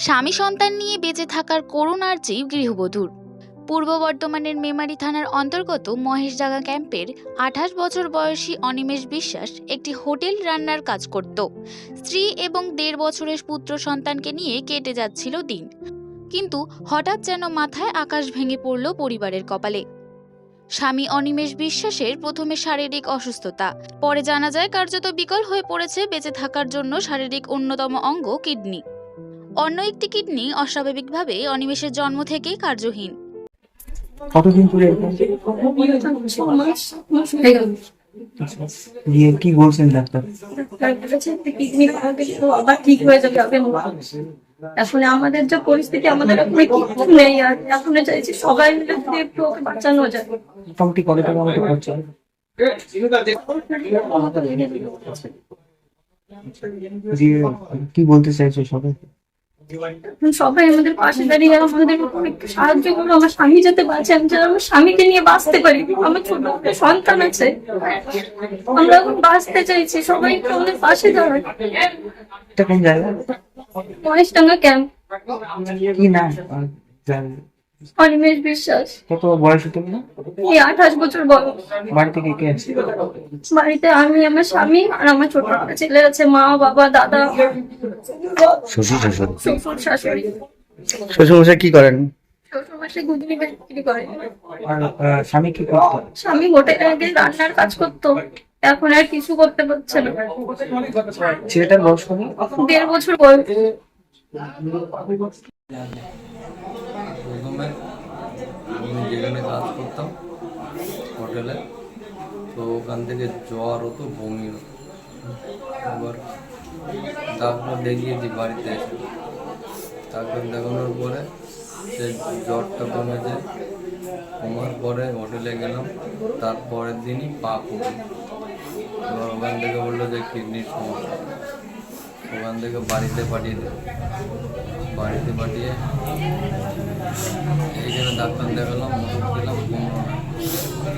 স্বামী সন্তান নিয়ে বেঁচে থাকার করুণ গৃহবধূর। পূর্ব বর্ধমানের মেমারি থানার অন্তর্গত মহেশডাঙ্গা ক্যাম্পের আঠাশ বছর বয়সী অনিমেষ বিশ্বাস একটি হোটেল রান্নার কাজ করত। স্ত্রী এবং দেড় বছরের পুত্র সন্তানকে নিয়ে কেটে যাচ্ছিল দিন। কিন্তু হঠাৎ যেন মাথায় আকাশ ভেঙে পড়ল পরিবারের কপালে। স্বামী অনিমেষ বিশ্বাসের প্রথমে শারীরিক অসুস্থতা, পরে জানা যায় কার্যত বিকল হয়ে পড়েছে বেঁচে থাকার জন্য শারীরিক অন্যতম অঙ্গ কিডনি। অন্য একটি কিডনি অস্বাভাবিকভাবে অনিমেষের জন্ম থেকেই কার্যহীন। কতদিন ধরে? কি বলছেন ডাক্তার? ঠিক হয়ে যাবে এখন আমাদের যে পরিস্থিতি আমাদের এখন কিছু নেই আর এখন চাইছি সবাই মিলে যদি একটু ওকে বাঁচানো যায়। মোটামুটি কত টাকা মতো খরচা কি বলতে চাইছো সবাই? সবাই আমাদের পাশে দাঁড়িয়ে আমাদের একটু সাহায্য করো আমার স্বামী যাতে বাঁচে আমি যেন আমার স্বামীকে নিয়ে বাঁচতে পারি। আমার ছোট একটা সন্তান আছে। আমরা এখন বাঁচতে চাইছি সবাই একটু আমাদের পাশে দাঁড়ায় মহেশ কোন ক্যাম্প কি না অনিমেষ বিশ্বাস। কত বয়স না এই আঠাশ বছর বয়স। বাড়িতে কে কে আছে? বাড়িতে আমি আমার স্বামী আর আমার ছোট ছেলে আছে মা বাবা দাদা। শ্বশুর শাশুড়ি শ্বশুর শাশুড়ি শ্বশুরমশাই কি করেন? শ্বশুর মাসে গুদনি বিক্রি করে। আর স্বামী কি করতো? স্বামী হোটেলে আগে রান্নার কাজ করতো এখন আর কিছু করতে পারছে না। ছেলেটার বয়স কত? দেড় বছর বয়স। আমি যেখানে কাজ করতাম, হোটেলে, তো ওখান থেকে জ্বর হতো, বমি হতো। এবার ডাক্তার দেখিয়েছি বাড়িতে এসে। ডাক্তার দেখানোর পরে সে জ্বরটা কমেছে কমার পরে হোটেলে গেলাম, তারপরের দিনই পা কমে এবার ওখান থেকে বলল যে, কিডনির সমস্যা। ওখান থেকে বাড়িতে পাঠিয়ে দেয় বাড়িতে পাঠিয়ে এইখানে ডাক্তার দেখালাম, ওষুধ খেলাম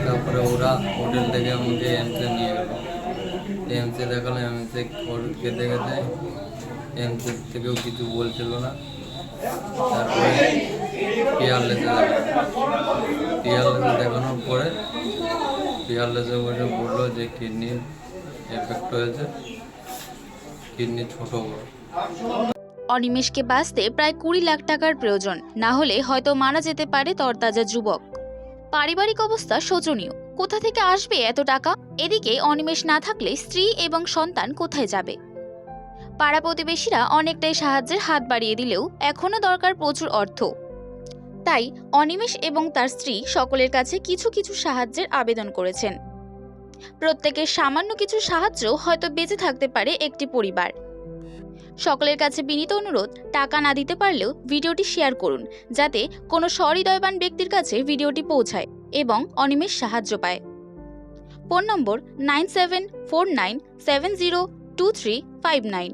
তারপরে ওরা হোটেল থেকে আমাকে এমসে নিয়ে গেল। এমসে দেখালাম এমসে ওষুধ খেতে খেতে এমসে থেকেও কিছু বলছিল না। তারপরে পিয়ারলেসে দেখালাম পিয়ারলেসে দেখানোর পরে পিয়ারলেসে বসে বলল যে কিডনির এফেক্ট হয়েছে। কিডনি ছোটো বড়। অনিমেষকে বাঁচতে প্রায় কুড়ি লাখ টাকার প্রয়োজন। না হলে হয়তো মারা যেতে পারে তরতাজা যুবক। পারিবারিক অবস্থা শোচনীয়। কোথা থেকে আসবে এত টাকা? এদিকে অনিমেষ না থাকলে স্ত্রী এবং সন্তান কোথায় যাবে? পাড়া প্রতিবেশীরা অনেকটাই সাহায্যের হাত বাড়িয়ে দিলেও এখনও দরকার প্রচুর অর্থ। তাই অনিমেষ এবং তার স্ত্রী সকলের কাছে কিছু কিছু সাহায্যের আবেদন করেছেন। প্রত্যেকের সামান্য কিছু সাহায্য হয়তো বেঁচে থাকতে পারে একটি পরিবার। সকলের কাছে বিনীত অনুরোধ, টাকা না দিতে পারলেও ভিডিওটি শেয়ার করুন, যাতে কোনো সহৃদয়বান ব্যক্তির কাছে ভিডিওটি পৌঁছায় এবং অনিমেষ সাহায্য পায়। Phone number nine seven four nine seven zero two three five nine.